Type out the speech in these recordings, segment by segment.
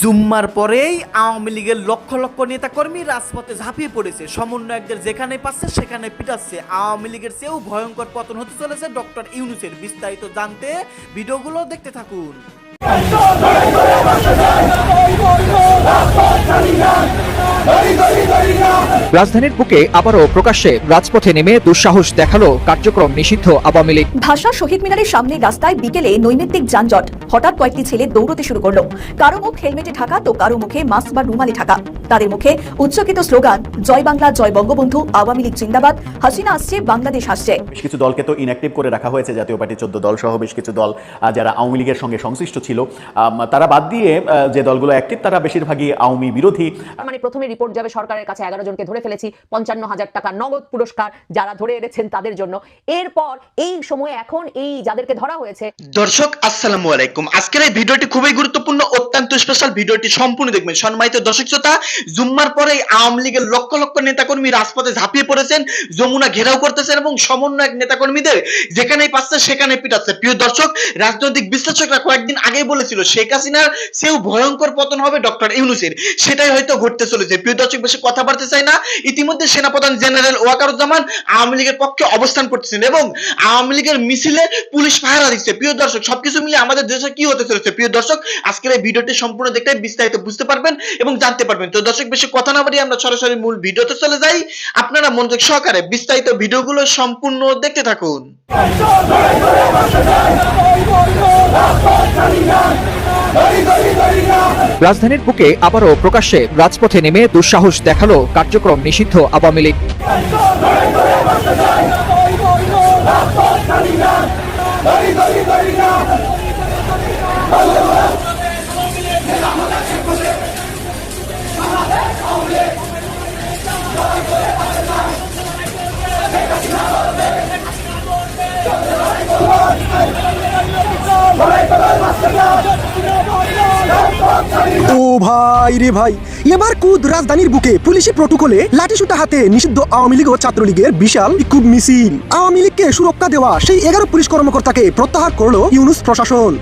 জুম্মার পরেই আওয়ামী লীগের লক্ষ লক্ষ নেতাকর্মী রাজপথে ঝাঁপিয়ে পড়েছে। সমন্বয়কদের যেখানে পাচ্ছে, সেখানে পিটাচ্ছে। আওয়ামী লীগের চেয়েও ভয়ঙ্কর পতন হতে চলেছে ডক্টর ইউনুসের। বিস্তারিত জানতে ভিডিওগুলো দেখতে থাকুন। রাজধানীর বুকে আবারও প্রকাশ্যে রাজপথে নেমে দুঃসাহস দেখাল কার্যক্রম নিষিদ্ধ আওয়ামী লীগ। ভাষা শহীদ মিনারের সামনে রাস্তায় বিকেলে নৈমিত্তিক যানজট। হঠাৎ কয়েকটি ছেলে দৌড়তে শুরু করল। কারও মুখ হেলমেটে ঢাকা তো কারও মুখে মাস্ক বা রুমালে ঢাকা। তাদের মুখে উচ্চকিত স্লোগান জয় বাংলা জয় বঙ্গবন্ধু আওয়ামী লীগ জিন্দাবাদ। হাসিনা আসছে বাংলাদেশ আসছে বেশ কিছু দলকে তো ইনঅ্যাক্টিভ করে রাখা হয়েছে জাতীয় পার্টি চোদ্দ দল সহ বেশ কিছু দল যারা আওয়ামী লীগের সঙ্গে সংশ্লিষ্ট ছিল। তারা বাদ দিয়ে আহ, যে দলগুলো অ্যাক্টিভ তারা বেশিরভাগই আওয়ামী বিরোধী। মানে প্রথমে রিপোর্ট যাবে সরকারের কাছে। এগারো জনকে ধরে ফেলেছি, পঞ্চান্ন হাজার টাকা নগদ পুরস্কার যারা ধরে এনেছেন তাদের জন্য। এরপর এই সময়ে এখন এই যাদেরকে ধরা হয়েছে, দর্শক, আসসালামু আলাইকুম। আজকের এই ভিডিওটি খুবই গুরুত্বপূর্ণ, অত্যন্ত স্পেশাল ভিডিওটি সম্পূর্ণ দেখবেন। সম্মানিত দর্শক শ্রোতা, জুম্মার পরে আওয়ামী লীগের লক্ষ লক্ষ নেতাকর্মী রাজপথে ঝাঁপিয়ে পড়েছেন, যমুনা ঘেরাও করতেছেন এবং সমন্বয়ক নেতাকর্মীদের যেখানেই পাচ্ছে সেখানে পিটাচ্ছে। প্রিয় দর্শক, রাজনৈতিক বিশ্লেষকরা কয়েকদিন আগেই বলেছিল, শেখ হাসিনার সেও ভয়ঙ্কর পতন হবে ডক্টর ইউনুসের। সেটাই হয়তো ঘটতে চলেছে। প্রিয় দর্শক, বেশি কথা বাড়তে চাই না। ইতিমধ্যে সেনাপ্রধান জেনারেল ওয়াকারুজ্জামান আওয়ামী লীগের পক্ষে অবস্থান করতেছেন এবং আওয়ামী লীগের মিছিলে পুলিশ পাহারা দিচ্ছে প্রিয় দর্শক, সবকিছু মিলে আমাদের দেশে কি হতে চলেছে? প্রিয় দর্শক, আজকের এই ভিডিওটি সম্পূর্ণ দেখতে বিস্তারিত বুঝতে পারবেন এবং জানতে পারবেন। তো দর্শক, বেশি কথা না বাড়িয়ে আমরা সরাসরি মূল ভিডিওতে চলে যাই। আপনারা মনোযোগ সহকারে বিস্তারিত ভিডিওগুলো সম্পূর্ণ দেখতে থাকুন। রাজধানীর বুকে আবারও প্রকাশ্যে রাজপথে নেমে দুঃসাহস দেখাল কার্যক্রম নিষিদ্ধ আওয়ামী লীগ। ও ভাই এবার রাজধানীর বুকে পুলিশি লাঠিসুটা হাতে নিষিদ্ধ আওয়ামী লীগ ছাত্রলীগের বিশাল মিছিল। আওয়ামী লীগকে সুরক্ষা দেওয়া সেই এগারো পুলিশ কর্মকর্তাকে প্রত্যাহার করল ইউনুস প্রশাসন।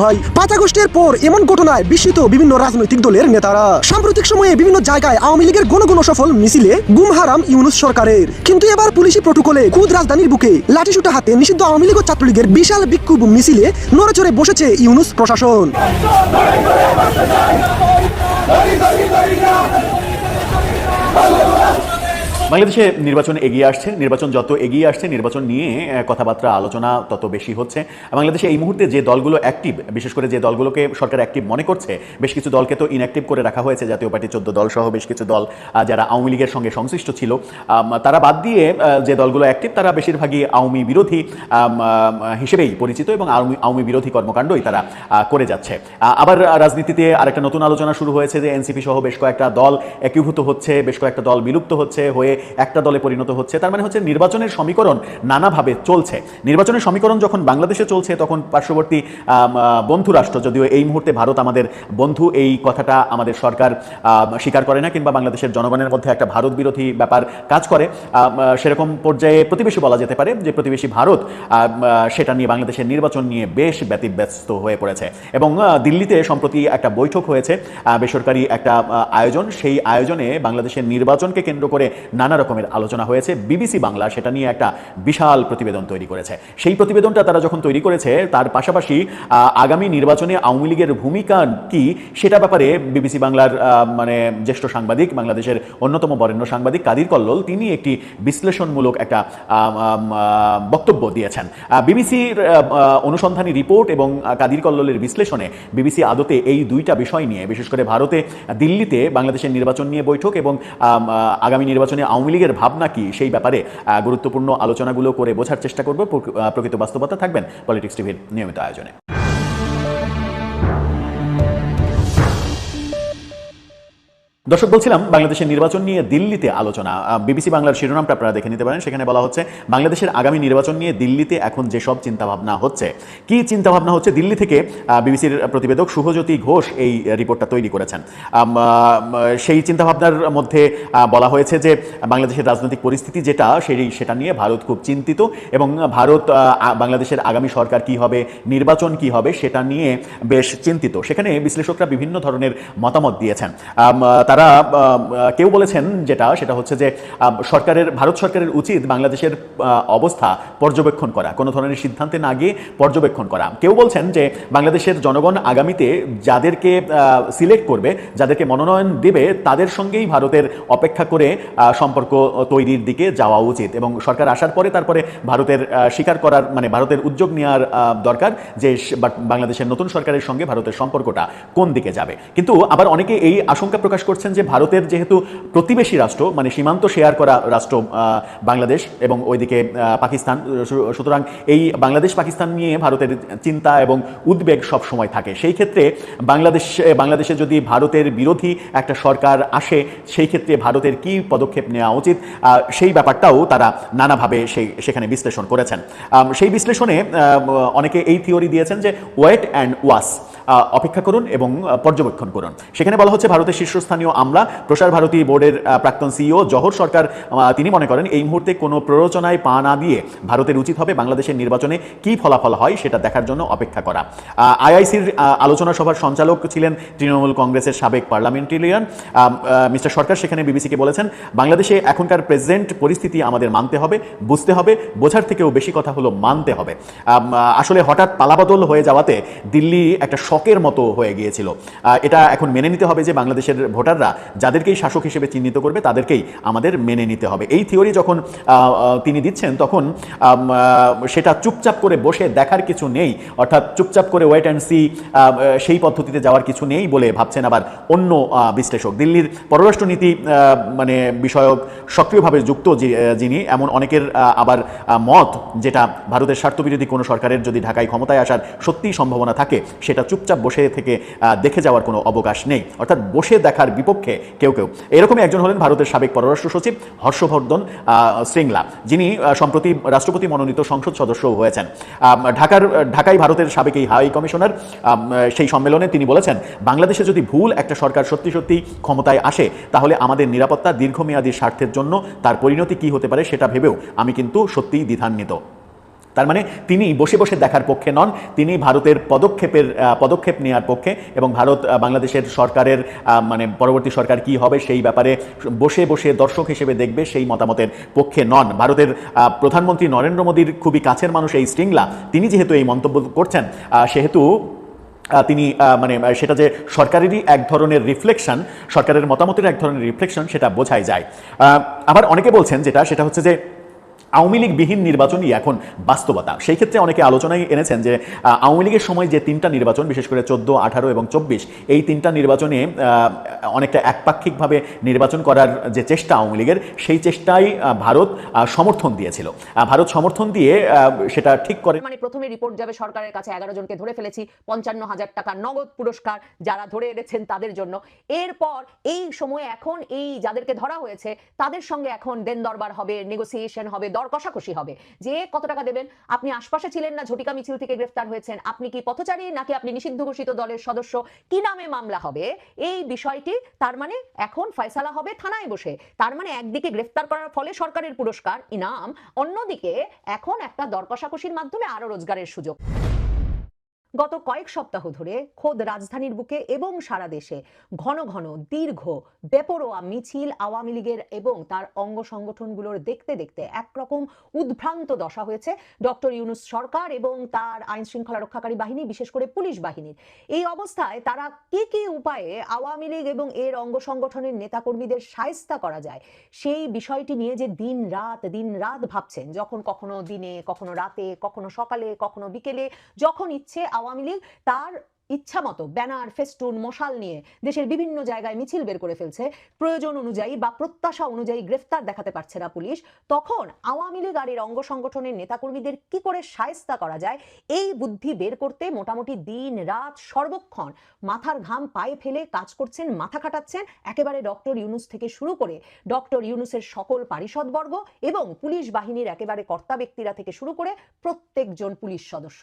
ভাই পাঁচ আগস্টের পর এমন ঘটনায় বিস্মিত বিভিন্ন রাজনৈতিক দলের নেতারা। সাম্প্রতিক সময়ে বিভিন্ন জায়গায় আওয়ামী লীগের গণ গণ সফল মিছিলে গুম হারাম ইউনুস সরকারের। কিন্তু এবার পুলিশি প্রটোকলে কুদ রাজধানীর বুকে লাঠিসুটা হাতে নিষিদ্ধ আওয়ামী লীগ ও ছাত্রলীগের বিশাল বিক্ষোভ মিছিলে নড়েচড়ে বসেছে ইউনুস প্রশাসন। হরি বাংলাদেশে নির্বাচন এগিয়ে আসছে, নির্বাচন যত এগিয়ে আসছে, নির্বাচন নিয়ে কথাবার্তা, আলোচনা তত বেশি হচ্ছে। বাংলাদেশে এই মুহূর্তে যে দলগুলো অ্যাক্টিভ বিশেষ করে যে দলগুলোকে সরকার অ্যাক্টিভ মনে করছে, বেশ কিছু দলকে তো ইনঅ্যাক্টিভ করে রাখা হয়েছে। জাতীয় পার্টির চোদ্দ দল সহ বেশ কিছু দল যারা আওয়ামী লীগের সঙ্গে সংশ্লিষ্ট ছিল। তারা বাদ দিয়ে যে দলগুলো অ্যাক্টিভ তারা বেশিরভাগই আওয়ামী বিরোধী হিসেবেই পরিচিত এবং আওয়ামী বিরোধী কর্মকাণ্ডই তারা করে যাচ্ছে। আবার রাজনীতিতে আরেকটা নতুন আলোচনা শুরু হয়েছে যে এনসিপি সহ বেশ কয়েকটা দল একীভূত হচ্ছে, বেশ কয়েকটা দল বিলুপ্ত হচ্ছে হয়ে একটা দলে পরিণত হচ্ছে। তার মানে হচ্ছে নির্বাচনের সমীকরণ নানাভাবে চলছে। নির্বাচনের সমীকরণ যখন বাংলাদেশে চলছে, তখন পার্শ্ববর্তী বন্ধু রাষ্ট্র, যদিও এই মুহূর্তে ভারত আমাদের বন্ধু, এই কথাটা আমাদের সরকার স্বীকার করে না, কিংবা বাংলাদেশের জনগণের মধ্যে একটা ভারত বিরোধী ব্যাপার কাজ করে সেরকম পর্যায়ে প্রতিবেশী বলা যেতে পারে যে প্রতিবেশী ভারত সেটা নিয়ে বাংলাদেশের নির্বাচন নিয়ে বেশ ব্যতিব্যস্ত হয়ে পড়েছে। এবং দিল্লিতে সম্প্রতি একটা বৈঠক হয়েছে বেসরকারি একটা আয়োজন। সেই আয়োজনে বাংলাদেশের নির্বাচনকে কেন্দ্র করে নানা রকমের আলোচনা হয়েছে। বিবিসি বাংলা সেটা নিয়ে একটা বিশাল প্রতিবেদন তৈরি করেছে। সেই প্রতিবেদনটা তারা যখন তৈরি করেছে, তার পাশাপাশি আগামী নির্বাচনে আওয়ামী লীগের ভূমিকা কি সেটা ব্যাপারে বিবিসি বাংলার মানে জ্যেষ্ঠ সাংবাদিক, বাংলাদেশের অন্যতম বরেণ্য সাংবাদিক কাদির কল্লোল, তিনি একটি বিশ্লেষণমূলক একটা বক্তব্য দিয়েছেন। বিবিসির অনুসন্ধানী রিপোর্ট এবং কাদির কল্লোলের বিশ্লেষণে বিবিসি আদতে এই দুইটা বিষয় নিয়ে, বিশেষ করে ভারতে, দিল্লিতে বাংলাদেশের নির্বাচন নিয়ে বৈঠক এবং আগামী নির্বাচনে আওয়ামী লীগের ভাবনা কি? সেই ব্যাপারে গুরুত্বপূর্ণ আলোচনাগুলো করে বোঝার চেষ্টা করব। প্রকৃত বাস্তবতা থাকবেন পলিটিক্স টিভির নিয়মিত আয়োজনে। দর্শক, বলছিলাম বাংলাদেশের নির্বাচন নিয়ে দিল্লিতে আলোচনা। বিবিসি বাংলার শিরোনামটা আপনারা দেখে নিতে পারেন। সেখানে বলা হচ্ছে, বাংলাদেশের আগামী নির্বাচন নিয়ে দিল্লিতে এখন যেসব চিন্তাভাবনা হচ্ছে। কি চিন্তাভাবনা হচ্ছে? দিল্লি থেকে বিবিসির প্রতিবেদক শুভজ্যোতি ঘোষ এই রিপোর্টটা তৈরি করেছেন। সেই চিন্তাভাবনার মধ্যে বলা হয়েছে যে, বাংলাদেশের রাজনৈতিক পরিস্থিতি যেটা, সেই, সেটা নিয়ে ভারত খুব চিন্তিত এবং ভারত বাংলাদেশের আগামী সরকার কি হবে, নির্বাচন কি হবে, সেটা নিয়ে বেশ চিন্তিত। সেখানে বিশ্লেষকরা বিভিন্ন ধরনের মতামত দিয়েছেন। তারা কেউ বলেছেন যেটা, সেটা হচ্ছে যে সরকারের, ভারত সরকারের উচিত বাংলাদেশের অবস্থা পর্যবেক্ষণ করা, কোনো ধরনের সিদ্ধান্তে না গিয়ে পর্যবেক্ষণ করা। কেউ বলছেন যে, বাংলাদেশের জনগণ আগামীতে যাদেরকে সিলেক্ট করবে, যাদেরকে মনোনয়ন দেবে, তাদের সঙ্গেই ভারতের অপেক্ষা করে সম্পর্ক তৈরির দিকে যাওয়া উচিত। এবং সরকার আসার পরে তারপরে ভারতের স্বীকার করার মানে ভারতের উদ্যোগ নেওয়ার দরকার যে বাংলাদেশের নতুন সরকারের সঙ্গে ভারতের সম্পর্কটা কোন দিকে যাবে। কিন্তু আবার অনেকে এই আশঙ্কা প্রকাশ করছেন যে ভারতের যেহেতু প্রতিবেশী রাষ্ট্র মানে সীমান্ত শেয়ার করা রাষ্ট্র বাংলাদেশ এবং ওইদিকে পাকিস্তান সুতরাং এই বাংলাদেশ, পাকিস্তান নিয়ে ভারতের চিন্তা এবং উদ্বেগ সব সময় থাকে। সেই ক্ষেত্রে বাংলাদেশ, বাংলাদেশে যদি ভারতের বিরোধী একটা সরকার আসে, সেই ক্ষেত্রে ভারতের কি পদক্ষেপ নেওয়া উচিত? সেই ব্যাপারটাও তারা নানাভাবে সেই, সেখানে বিশ্লেষণ করেছেন। সেই বিশ্লেষণে অনেকে এই থিওরি দিয়েছেন যে ওয়েট অ্যান্ড ওয়াস অপেক্ষা করুন এবং পর্যবেক্ষণ করুন। সেখানে বলা হচ্ছে, ভারতের শীর্ষস্থানীয় আমলা, প্রসার ভারতী বোর্ডের প্রাক্তন সিইও জহর সরকার তিনি মনে করেন, এই মুহূর্তে কোনো প্ররোচনায় পা না দিয়ে ভারতের উচিত হবে বাংলাদেশের নির্বাচনে কি ফলাফল হয় সেটা দেখার জন্য অপেক্ষা করা। আইআইসির আলোচনা সভার সঞ্চালক ছিলেন তৃণমূল কংগ্রেসের সাবেক পার্লামেন্টেরিয়ান। মিস্টার সরকার সেখানে বিবিসিকে বলেছেন, বাংলাদেশে এখনকার প্রেজেন্ট পরিস্থিতি আমাদের মানতে হবে, বুঝতে হবে, বোঝার থেকেও বেশি কথা হলো মানতে হবে। আসলে হঠাৎ পালাবদল হয়ে যাওয়াতে দিল্লি একটা শকের মতো হয়ে গিয়েছিল। এটা এখন মেনে নিতে হবে যে বাংলাদেশের ভোটাররা যাদেরকেই শাসক হিসেবে চিহ্নিত করবে, তাদেরকেই আমাদের মেনে নিতে হবে। এই থিওরি যখন তিনি দিচ্ছেন, তখন সেটা চুপচাপ করে বসে দেখার কিছু নেই। অর্থাৎ চুপচাপ করে ওয়েট অ্যান্ড সি সেই পদ্ধতিতে যাওয়ার কিছু নেই বলে ভাবছেন আবার অন্য বিশ্লেষক। দিল্লির পররাষ্ট্রনীতি মানে বিষয়ক সক্রিয়ভাবে যুক্ত যিনি, এমন অনেকের আবার মত যেটা ভারতের স্বার্থবিরোধী কোনো সরকারের যদি ঢাকায় ক্ষমতায় আসার সত্যিই সম্ভাবনা থাকে, সেটা চুপচাপ বসে থেকে দেখে যাওয়ার কোনো অবকাশ নেই। অর্থাৎ বসে দেখার বিপক্ষে কেউ কেউ। এরকমই একজন হলেন ভারতের সাবেক পররাষ্ট্র সচিব হর্ষবর্ধন শ্রিংলা যিনি সম্প্রতি রাষ্ট্রপতি মনোনীত সংসদ সদস্যও হয়েছেন। ঢাকার ঢাকায় ভারতের সাবেক এই হাই কমিশনার সেই সম্মেলনে তিনি বলেছেন, বাংলাদেশে যদি ভুল একটা সরকার সত্যি সত্যি ক্ষমতায় আসে, তাহলে আমাদের নিরাপত্তা দীর্ঘমেয়াদী স্বার্থের জন্য তার পরিণতি কি হতে পারে সেটা ভেবেও আমি কিন্তু সত্যিই দ্বিধান্বিত। তার মানে তিনি বসে বসে দেখার পক্ষে নন, তিনি ভারতের পদক্ষেপের পদক্ষেপ নেওয়ার পক্ষে এবং ভারত বাংলাদেশের সরকারের মানে পরবর্তী সরকার কি হবে সেই ব্যাপারে বসে বসে দর্শক হিসেবে দেখবে সেই মতামতের পক্ষে নন। ভারতের প্রধানমন্ত্রী নরেন্দ্র মোদীর খুবই কাছের মানুষ এই স্ট্রিংলা। তিনি যেহেতু এই মন্তব্য করছেন সেহেতু তিনি মানে সেটা যে সরকারেরই এক ধরনের রিফ্লেকশন, সরকারের মতামতের এক ধরনের রিফ্লেকশন সেটা বোঝাই যায়। আবার অনেকে বলছেন যেটা, সেটা হচ্ছে যে আওয়ামী লীগবিহীন নির্বাচনই এখন বাস্তবতা। সেই ক্ষেত্রে অনেকে আলোচনায় এনেছেন যে আওয়ামী লীগের সময় যে তিনটা নির্বাচন, বিশেষ করে চোদ্দ, আঠারো এবং চব্বিশ, এই তিনটা নির্বাচনে অনেকটা একপাক্ষিকভাবে নির্বাচন করার যে চেষ্টা আওয়ামী লীগের, সেই চেষ্টাই ভারত সমর্থন দিয়েছিল। ভারত সমর্থন দিয়ে সেটা ঠিক করে মানে প্রথমে রিপোর্ট যাবে সরকারের কাছে, এগারো জনকে ধরে ফেলেছি, পঞ্চান্ন হাজার টাকা নগদ পুরস্কার যারা ধরে এনেছেন তাদের জন্য। এরপর এই সময়ে এখন এই যাদেরকে ধরা হয়েছে, তাদের সঙ্গে এখন দেন দরবার হবে নেগোসিয়েশন হবে দর কষাকষি হবে। যে কত টাকা দেবেন? আপনি আশপাশে ছিলেন না ঝটিকা মিছিল থেকে গ্রেফতার হয়েছেন। আপনি কি পথচারী নাকি আপনি নিষিদ্ধ ঘোষিত দলের সদস্য? কি নামে মামলা হবে? এই বিষয়টি তার মানে এখন ফয়সালা হবে থানায় বসে। তার মানে একদিকে গ্রেফতার করার ফলে সরকারের পুরস্কার, ইনাম, অন্যদিকে এখন একটা দর কষাকষির মাধ্যমে আরও রোজগারের সুযোগ। গত কয়েক সপ্তাহ ধরে খোদ রাজধানীর বুকে এবং সারা দেশে ঘন ঘন দীর্ঘ, বেপরোয়া মিছিল আওয়ামী লীগের এবং তার অঙ্গ সংগঠনগুলোর দেখতে দেখতে একরকম উদ্ভ্রান্ত দশা হয়েছে। ডক্টর ইউনুস সরকার এবং তার আইন শৃঙ্খলা রক্ষাকারী বাহিনী, বিশেষ করে পুলিশ বাহিনীর। এই অবস্থায় তারা কি কি উপায়ে আওয়ামী লীগ এবং এর অঙ্গ সংগঠনের নেতাকর্মীদের সায়স্তা করা যায়, সেই বিষয়টি নিয়ে যে দিন রাত দিন রাত ভাবছেন, যখন কখনো দিনে, কখনো রাতে, কখনো সকালে, কখনো বিকেলে, যখন ইচ্ছে আওয়ামী লীগ তার ইচ্ছা মতো ব্যানার, ফেস্টুন, মশাল নিয়ে দেশের বিভিন্ন জায়গায় মিছিল বের করে ফেলছে। প্রয়োজন অনুযায়ী বা প্রত্যাশা অনুযায়ী গ্রেফতার দেখাতে পারছে না পুলিশ। তখন আওয়ামী লীগ আর এর অঙ্গ সংগঠনের নেতাকর্মীদের কি করে সায়স্তা করা যায়, এই বুদ্ধি বের করতে মোটামুটি দিন রাত সর্বক্ষণ মাথার ঘাম পায়ে ফেলে কাজ করছেন, মাথা খাটাচ্ছেন একেবারে ডক্টর ইউনুস থেকে শুরু করে ডক্টর ইউনুসের সকল পারিষদবর্গ এবং পুলিশ বাহিনীর একেবারে কর্তা ব্যক্তিরা থেকে শুরু করে প্রত্যেকজন পুলিশ সদস্য।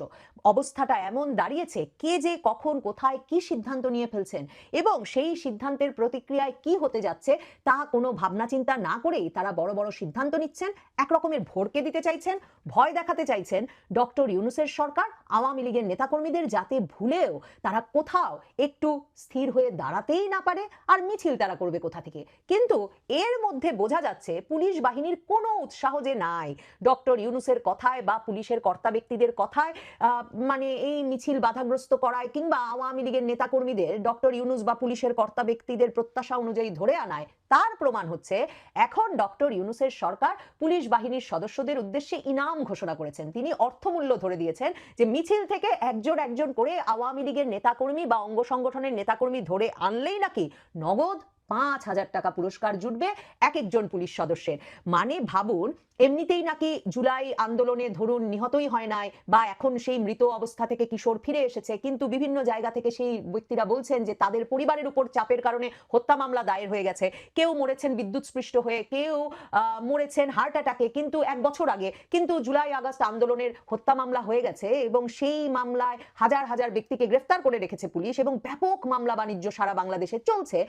অবস্থাটা এমন দাঁড়িয়েছে, কে যে কখন, কোথায়, কি সিদ্ধান্ত নিয়ে ফেলছেন এবং সেই সিদ্ধান্তের প্রতিক্রিয়ায় কি হতে যাচ্ছে, তা কোনো ভাবনা চিন্তা না করেই তারা বড় বড় সিদ্ধান্ত নিচ্ছেন এক রকমের ভড়কে দিতে চাইছেন, ভয় দেখাতে চাইছেন ডক্টর ইউনুসের সরকার, আওয়ামী লীগের নেতাকর্মীদের যাতে ভুলেও তারা কোথাও একটু স্থির হয়ে দাঁড়াতেই না পারে আর মিছিল তারা করবে কোথা থেকে। কিন্তু এর মধ্যে বোঝা যাচ্ছে পুলিশ বাহিনীর কোনো উৎসাহ যে নাই। ডক্টর ইউনুসের কথায় বা পুলিশের কর্তা ব্যক্তিদের কথায় মানে এই মিছিল বাধাগ্রস্ত করায় কিংবা আওয়ামী লীগের নেতাকর্মীদের ডক্টর ইউনুস বা পুলিশের কর্তা ব্যক্তিদের প্রত্যাশা অনুযায়ী ধরে আনায়, তার প্রমাণ হচ্ছে এখন ডক্টর ইউনুসের সরকার পুলিশ বাহিনীর সদস্যদের উদ্দেশ্যে ইনাম ঘোষণা করেছেন। তিনি অর্থমূল্য ধরে দিয়েছেন যে মিছিল থেকে একজন একজন করে আওয়ামী লীগের নেতাকর্মী বা অঙ্গ সংগঠনের নেতাকর্মী ধরে আনলেই নাকি নগদ পাঁচ হাজার টাকা পুরস্কার জুটবে এক একজন পুলিশ সদস্যের। মানে ভাবুন, এমনিতেই নাকি জুলাই আন্দোলনে ধরুন নিহতই হয় নাই বা এখন সেই মৃত অবস্থা থেকে কিশোর ফিরে এসেছে, কিন্তু বিভিন্ন জায়গা থেকে সেই ব্যক্তিরা বলছেন যে তাদের পরিবারের উপর চাপের কারণে হত্যা মামলা দায়ের হয়ে গেছে। কেউ মরেছেন বিদ্যুৎস্পৃষ্ট হয়ে, কেউ মরেছেন হার্ট অ্যাটাকে, কিন্তু এক বছর আগে, কিন্তু জুলাই আগস্ট আন্দোলনের হত্যা মামলা হয়ে গেছে এবং সেই মামলায় হাজার হাজার ব্যক্তিকে গ্রেফতার করে রেখেছে পুলিশ এবং ব্যাপক মামলা বাণিজ্য সারা বাংলাদেশে চলছে।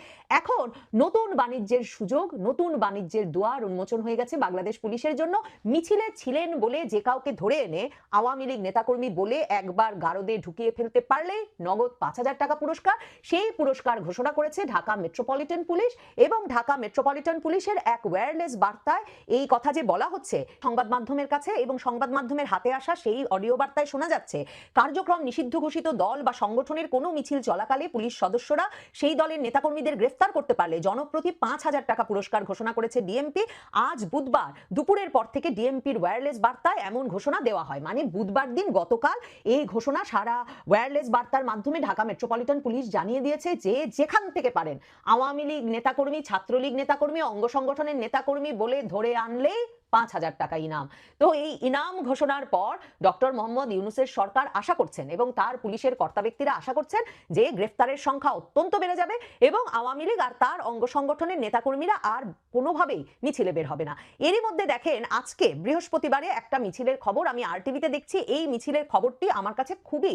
এখন নতুন বাণিজ্যের সুযোগ, নতুন বাণিজ্যের দুয়ার উন্মোচন হয়ে গেছে বাংলাদেশ পুলিশের জন্য। মিছিলে ছিলেন বলে যে কাউকে ধরে এনে আওয়ামী লীগ নেতাকর্মী বলে একবার গারদে ঢুকিয়ে ফেলতে পারলে নগদ পাঁচ হাজার টাকা পুরস্কার। সেই পুরস্কার ঘোষণা করেছে ঢাকা মেট্রোপলিটন পুলিশ এবং ঢাকা মেট্রোপলিটন পুলিশের এক ওয়্যারলেস বার্তায় এই কথা যে বলা হচ্ছে সংবাদ মাধ্যমের কাছে এবং সংবাদ মাধ্যমের হাতে আসা সেই অডিও বার্তায় শোনা যাচ্ছে, কার্যক্রম নিষিদ্ধ ঘোষিত দল বা সংগঠনের কোনো মিছিল চলাকালে পুলিশ সদস্যরা সেই দলের নেতাকর্মীদের গ্রেফতার করতে পারলে জনপ্রতি পাঁচ হাজার টাকা পুরস্কার ঘোষণা করেছে ডিএমপি আজ বুধবার দুপুরের পর থেকে ডিএমপির ওয়্যারলেস বার্তায় এমন ঘোষণা দেওয়া হয়। মানে বুধবার দিন গতকাল এই ঘোষণা সারা ওয়্যারলেস বার্তার মাধ্যমে ঢাকা মেট্রোপলিটন পুলিশ জানিয়ে দিয়েছে যে যেখান থেকে পারেন আওয়ামী লীগ নেতাকর্মী, ছাত্রলীগ নেতাকর্মী, অঙ্গ সংগঠনের নেতাকর্মী বলে ধরে আনলেই পাঁচ হাজার টাকা ইনাম। তো এই ইনাম ঘোষণার পর ডক্টর মোহাম্মদ ইউনুসের সরকার আশা করছেন এবং তার পুলিশের কর্তা ব্যক্তিরা আশা করছেন যে গ্রেফতারের সংখ্যা অত্যন্ত বেড়ে যাবে এবং আওয়ামী লীগ আর তার অঙ্গ সংগঠনের নেতাকর্মীরা আর কোনোভাবেই মিছিলে বের হবে না। এরই মধ্যে দেখেন, আজকে বৃহস্পতিবারে একটা মিছিলের খবর আমি আর টিভিতে দেখছি। এই মিছিলের খবরটি আমার কাছে খুবই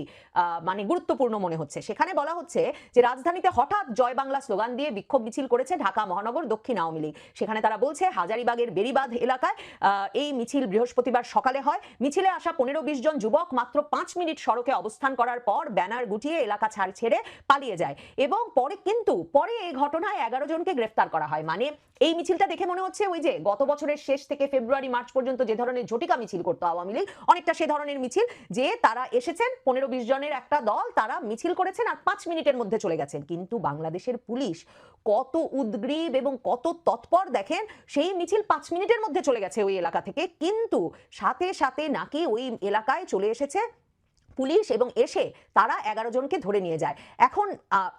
মানে গুরুত্বপূর্ণ মনে হচ্ছে। সেখানে বলা হচ্ছে যে রাজধানীতে হঠাৎ জয় বাংলা স্লোগান দিয়ে বিক্ষোভ মিছিল করেছে ঢাকা মহানগর দক্ষিণ আওয়ামী লীগ। সেখানে তারা বলছে, হাজারিবাগের বেরিবাঁধ এলাকায় এই মিছিল বৃহস্পতিবার সকালে হয়। মিছিলে আসা পনেরো বিশ জন যুবক মাত্র পাঁচ মিনিট সড়কে অবস্থান করার পর ব্যানার গুটিয়ে এলাকা ছাড় ছেড়ে পালিয়ে যায় এবং পরে কিন্তু, পরে এই ঘটনায় এগারো জনকে গ্রেফতার করা হয়। মানে এই মিছিলটা দেখে মনে হচ্ছে ওই যে গত বছরের শেষ থেকে ফেব্রুয়ারি, মার্চ পর্যন্ত যে ধরনের ঝটিকা মিছিল করতো আওয়ামী লীগ, অনেকটা সে ধরনের মিছিল যে তারা এসেছেন, পনেরো বিশ জনের একটা দল, তারা মিছিল করেছেন আর পাঁচ মিনিটের মধ্যে চলে গেছেন। কিন্তু বাংলাদেশের পুলিশ কত উদ্গ্রীব এবং কত তৎপর দেখেন, সেই মিছিল পাঁচ মিনিটের মধ্যে চলে গেছে। ওই এলাকা থেকে। কিন্তু সাথে সাথে নাকি ওই এলাকায় চলে এসেছে। পুলিশ এবং এসে তারা এগারো জনকে ধরে নিয়ে যায়। এখন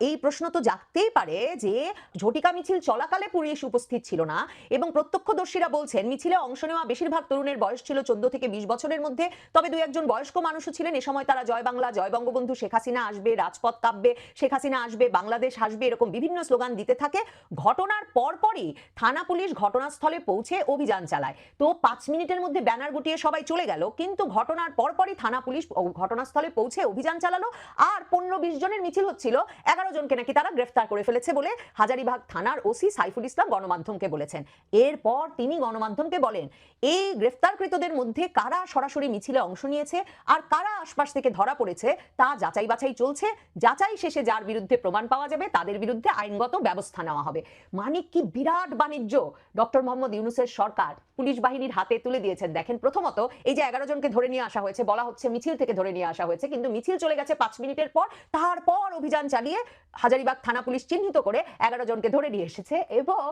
এই প্রশ্ন তো জাগতেই পারে যে ঝটিকা মিছিল চলাকালে পুলিশ উপস্থিত ছিল না এবং প্রত্যক্ষদর্শীরা বলছেন, মিছিলে অংশ নেওয়া বেশিরভাগ তরুণের বয়স ছিল চোদ্দ থেকে বিশ বছরের মধ্যে। তবে দুই একজন বয়স্ক মানুষও ছিলেন। এ সময় তারা জয় বাংলা, জয় বঙ্গবন্ধু, শেখ হাসিনা আসবে, রাজপথ কাঁপবে, শেখ হাসিনা আসবে, বাংলাদেশ আসবে এরকম বিভিন্ন স্লোগান দিতে থাকে। ঘটনার পরপরই থানা পুলিশ ঘটনাস্থলে পৌঁছে অভিযান চালায়। তো পাঁচ মিনিটের মধ্যে ব্যানার গুটিয়ে সবাই চলে গেল, কিন্তু ঘটনার পরপরই থানা পুলিশ ও- ঘটনাস্থলে পৌঁছে অভিযান চালালো আর পনেরো বিশ জনের মিছিল হচ্ছিল। এগারো জনকে নাকি তারা গ্রেফতার করে ফেলেছে বলে হাজারিবাগ থানার ওসি সাইফুল ইসলাম গণমাধ্যমকে বলেছেন। এরপর তিনি গণমাধ্যমকে বলেন এই গ্রেফতারকৃতদের মধ্যে কারা সরাসরি মিছিলে অংশ নিয়েছে আর কারা আশপাশ থেকে ধরা পড়েছে তা যাচাই বাছাই চলছে। যাচাই শেষে যার বিরুদ্ধে প্রমাণ পাওয়া যাবে তাদের বিরুদ্ধে আইনগত ব্যবস্থা নেওয়া হবে। মানে কি বিরাট বাণিজ্য? ডক্টর মোহাম্মদ ইউনুসের সরকার পুলিশ বাহিনীর হাতে তুলে দিয়েছেন। দেখেন প্রথমত এই যে এগারো জনকে ধরে নিয়ে আসা হয়েছে, বলা হচ্ছে মিছিল থেকে ধরে নিয়ে আসা আসা হয়েছে, কিন্তু মিছিল চলে গেছে পাঁচ মিনিটের পর। তারপর অভিযান চালিয়ে হাজারিবাগ থানা পুলিশ চিহ্নিত করে এগারো জনকে ধরে নিয়ে এসেছে এবং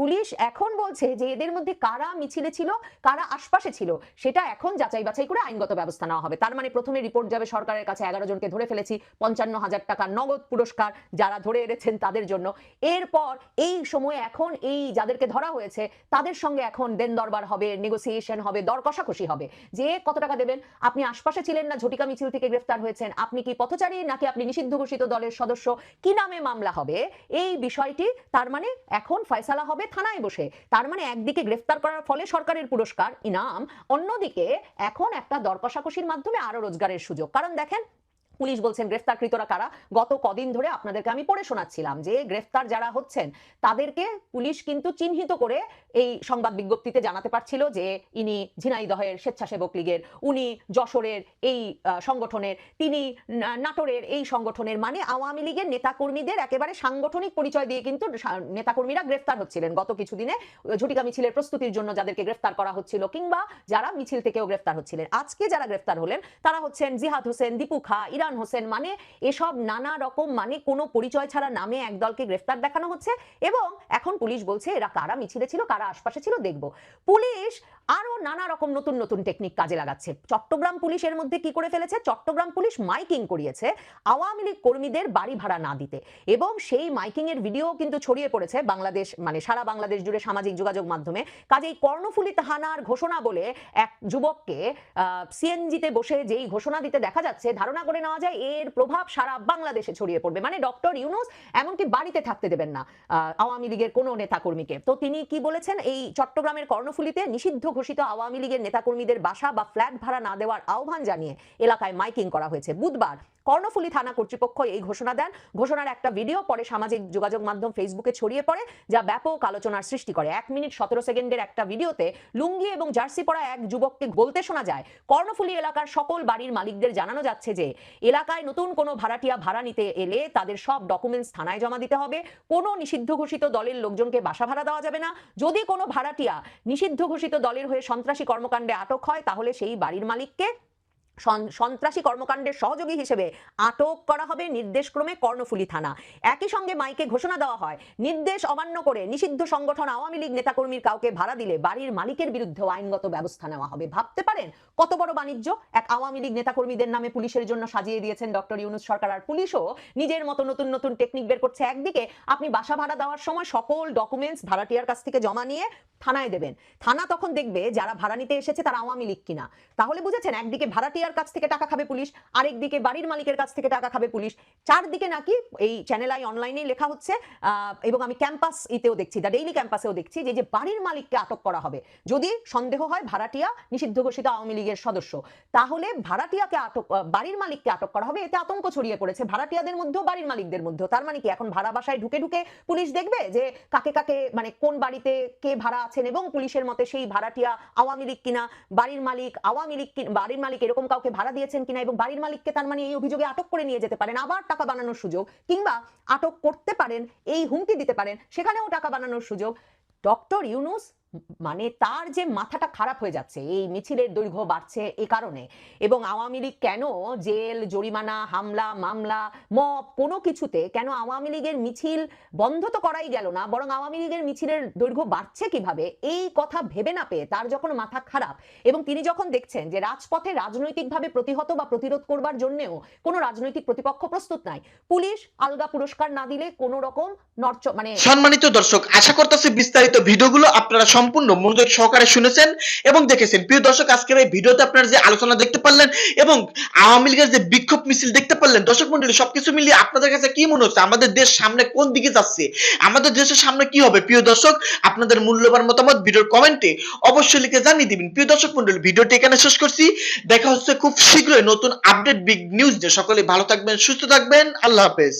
পুলিশ এখন বলছে যে এদের মধ্যে কারা মিছিলে ছিল, কারা আশপাশে ছিল, সেটা এখন যাচাই বাছাই করে আইনগত ব্যবস্থা নেওয়া হবে। তার মানে প্রথমে রিপোর্ট যাবে সরকারের কাছে, এগারো জনকে ধরে ফেলেছি, পঞ্চান্ন হাজার টাকা নগদ পুরস্কার যারা ধরে এনেছেন তাদের জন্য। এরপর এই সময়ে এখন এই যাদেরকে ধরা হয়েছে, তাদের সঙ্গে এখন দেন দরবার হবে নেগোসিয়েশন হবে দর কষাকষি হবে। যে কত টাকা দেবেন? আপনি আশপাশে ছিলেন না, ঝটিকা মিছিল থেকে গ্রেফতার হয়েছেন। আপনি কি পথচারী নাকি আপনি নিষিদ্ধ ঘোষিত দলের সদস্য? কি নামে মামলা হবে? এই বিষয়টি তার মানে এখন ফয়সালা হবে থানায় বসে। তার মানে একদিকে গ্রেফতার করার ফলে সরকারের পুরস্কার, ইনাম, অন্যদিকে এখন একটা দর কষাকষির মাধ্যমে আরও রোজগারের সুযোগ। কারণ দেখেন পুলিশ বলছেন গ্রেফতারকৃতরা কারা? গত কদিন ধরে আপনাদেরকে আমি পড়ে শোনাচ্ছিলাম যে গ্রেফতার যারা হচ্ছেন, তাদেরকে পুলিশ কিন্তু চিহ্নিত করে এই সংবাদ বিজ্ঞপ্তিতে জানাতে পারছিল যে ইনি ঝিনাইদহের স্বেচ্ছাসেবক লীগের, উনি যশোরের এই সংগঠনের, তিনি নাটোরের এই সংগঠনের মানে আওয়ামী লীগের নেতাকর্মীদের একেবারে সাংগঠনিক পরিচয় দিয়ে কিন্তু নেতাকর্মীরা গ্রেফতার হচ্ছিলেন। গত কিছুদিনে ঝটিকা মিছিলের প্রস্তুতির জন্য যাদেরকে গ্রেফতার করা হচ্ছিল কিংবা যারা মিছিল থেকেও গ্রেফতার হচ্ছিলেন, আজকে যারা গ্রেফতার হলেন, তারা হচ্ছেন জিহাদ হোসেন, দীপু খা, ইরান হোসেন মানে এসব নানা রকম মানে কোনো পরিচয় ছাড়া নামে একদলকে গ্রেফতার দেখানো হচ্ছে এবং এখন পুলিশ বলছে এরা কারা, মিছিলে ছিল, কারা আশপাশে ছিল, দেখব। পুলিশ আরও নানা রকম নতুন নতুন টেকনিক কাজে লাগাচ্ছে। চট্টগ্রাম পুলিশ এর মধ্যে কি করে ফেলেছে? চট্টগ্রাম পুলিশ মাইকিং করিয়েছে আওয়ামী লীগ কর্মীদের বাড়ি ভাড়া না দিতে। এবং সেই মাইকিং এর ভিডিও কিন্তু ছড়িয়ে পড়েছে বাংলাদেশ মানে সারা বাংলাদেশ জুড়ে সামাজিক যোগাযোগ মাধ্যমে। কাজেই কর্ণফুলী থানার ঘোষণা বলে এক যুবককে সিএনজিতে বসে যেই ঘোষণা দিতে দেখা যাচ্ছে, ধারণা করে নেওয়া যায় এর প্রভাব সারা বাংলাদেশে ছড়িয়ে পড়বে। মানে ডক্টর ইউনুস এমনকি বাড়িতে থাকতে দেবেন না আওয়ামী লীগের কোনো নেতাকর্মীকে। তো তিনি কি বলেছেন? এই চট্টগ্রামের কর্ণফুলীতে নিষিদ্ধ ঘোষিত আওয়ামী লীগের নেতাকর্মীদের বাসা বা ফ্ল্যাট ভাড়া না দেওয়ার আহ্বান জানিয়ে এলাকায় মাইকিং করা হয়েছে। বুধবার কর্ণফুলী থানা কর্তৃপক্ষ এই ঘোষণা দেন। ঘোষণার একটা ভিডিও পরে সামাজিক যোগাযোগ মাধ্যম ফেসবুকে ছড়িয়ে পড়ে, যা ব্যাপক আলোচনার সৃষ্টি করে। এক মিনিট সতেরো সেকেন্ডের একটা ভিডিওতে লুঙ্গি এবং জার্সি পরা এক যুবককে বলতে শোনা যায়, কর্ণফুলী এলাকার সকল বাড়ির মালিকদের জানানো যাচ্ছে যে, এলাকায় নতুন কোনো ভাড়াটিয়া ভাড়া নিতে এলে তাদের সব ডকুমেন্টস থানায় জমা দিতে হবে। কোনো নিষিদ্ধ ঘোষিত দলের লোকজনকে বাসা ভাড়া দেওয়া যাবে না। যদি কোনো ভাড়াটিয়া নিষিদ্ধ ঘোষিত দলের হয়ে সন্ত্রাসী কর্মকাণ্ডে আটক হয়, তাহলে সেই বাড়ির মালিককে সন্ত্রাসী কর্মকাণ্ডের সহযোগী হিসেবে আটক করা হবে নির্দেশক্রমে কর্ণফুলী থানা। একই সঙ্গে মাইকে ঘোষণা দেওয়া হয়, নির্দেশ অমান্য করে নিষিদ্ধ সংগঠন আওয়ামী লীগ নেতাকর্মীর কাউকে ভাড়া দিলে বাড়ির মালিকের বিরুদ্ধে আইনগত ব্যবস্থা নেওয়া হবে। ভাবতে পারেন কত বড় বাণিজ্য? এক আওয়ামী লীগ নেতাকর্মীদের নামে পুলিশের জন্য সাজিয়ে দিয়েছেন ডক্টর ইউনুস সরকার। আর পুলিশও নিজের মতো নতুন নতুন টেকনিক বের করছে। একদিকে আপনি বাসা ভাড়া দেওয়ার সময় সকল ডকুমেন্টস ভাড়াটিয়ার কাছ থেকে জমা নিয়ে থানায় দেবেন। থানা তখন দেখবে যারা ভাড়া নিতে এসেছে তারা আওয়ামী লীগ কিনা। তাহলে বুঝেছেন, একদিকে ভাড়াটিয়ার কাছ থেকে টাকা খাবে পুলিশ আরেকদিকে বাড়ির মালিকের কাছ থেকে টাকা খাবে পুলিশ। চারদিকে নাকি এই চ্যানেল আই অনলাইনে লেখা হচ্ছে এবং আমি ক্যাম্পাস ইতেও দেখছি দ্য ডেইলি ক্যাম্পাসেও দেখছি যে যে বাড়ির মালিককে আটক করা হবে। যদি সন্দেহ হয়, ভাড়াটিয়া নিষিদ্ধ ঘোষিত আওয়ামী লীগের সদস্য। তাহলে ভাড়াটিয়াকে আটক বাড়ির মালিককে আটক করা হবে, এতে আতঙ্ক ছড়িয়ে পড়েছে। ভাড়াটিয়াদের মধ্যেও বাড়ির মালিকদের মধ্যেও। তার মানে কি, এখন ভাড়া বাসায় ঢুকে ঢুকে পুলিশ দেখবে যে, কাকে কাকে মানে কোন বাড়িতে কে ভাড়া আছেন এবং পুলিশের মতে সেই ভাড়াটিয়া আওয়ামী লীগ কিনা, বাড়ির মালিক, আওয়ামী লীগ বাড়ির মালিক এরকম কাউকে ভাড়া দিয়েছেন কিনা এবং বাড়ির মালিককে তার মানে এই অভিযোগে আটক করে নিয়ে যেতে পারেন, আবার টাকা বানানোর সুযোগ, কিংবা আটক করতে পারেন, এই হুমকি দিতে পারেন, সেখানেও টাকা বানানোর সুযোগ। ডক্টর ইউনুস মানে তার যে মাথাটা খারাপ হয়ে যাচ্ছে, এই মিছিলের দৈর্ঘ্য বাড়ছে এ কারণে। এবং আওয়ামী লীগ কেন জেল, জরিমানা, হামলা, মামলা, মব, কোনো কিছুতে কেন আওয়ামী লীগের মিছিল বন্ধ তো করাই গেল না, বরং আওয়ামী লীগের মিছিলের দৈর্ঘ্য বাড়ছে কীভাবে? এই কথা ভেবে না পেয়ে তার যখন মাথা খারাপ এবং তিনি যখন দেখছেন যে রাজপথে রাজনৈতিকভাবে প্রতিহত বা প্রতিরোধ করবার জন্যেও কোনো রাজনৈতিক প্রতিপক্ষ প্রস্তুত নাই, পুলিশ আলগা পুরস্কার না দিলে কোনো রকম নরচ মানে সম্মানিত দর্শক, আশা করতেছি বিস্তারিত ভিডিওগুলো আপনারা সম্পূর্ণ মনোযোগ সহকারে শুনেছেন এবং দেখেছেন। প্রিয় দর্শক, আজকের এই ভিডিওতে আপনারা যে আলোচনা দেখতে পারলেন এবং আওয়ামী লীগের যে বিক্ষোভ মিছিল দেখতে পারলেন, দর্শক মন্ডলী সবকিছু মিলিয়ে আপনাদের কাছে কি মনে হচ্ছে? আমাদের দেশ সামনে কোন দিকে যাচ্ছে? আমাদের দেশের সামনে কি হবে? প্রিয় দর্শক, আপনাদের মূল্যবান মতামত ভিডিওর কমেন্টে অবশ্যই লিখে জানিয়ে দিবেন। প্রিয় দর্শক মন্ডলী ভিডিওটি এখানে শেষ করছি। দেখা হচ্ছে খুব শীঘ্রই নতুন আপডেট বিগ নিউজ যে সকলে ভালো থাকবেন, সুস্থ থাকবেন। আল্লাহ হাফেজ।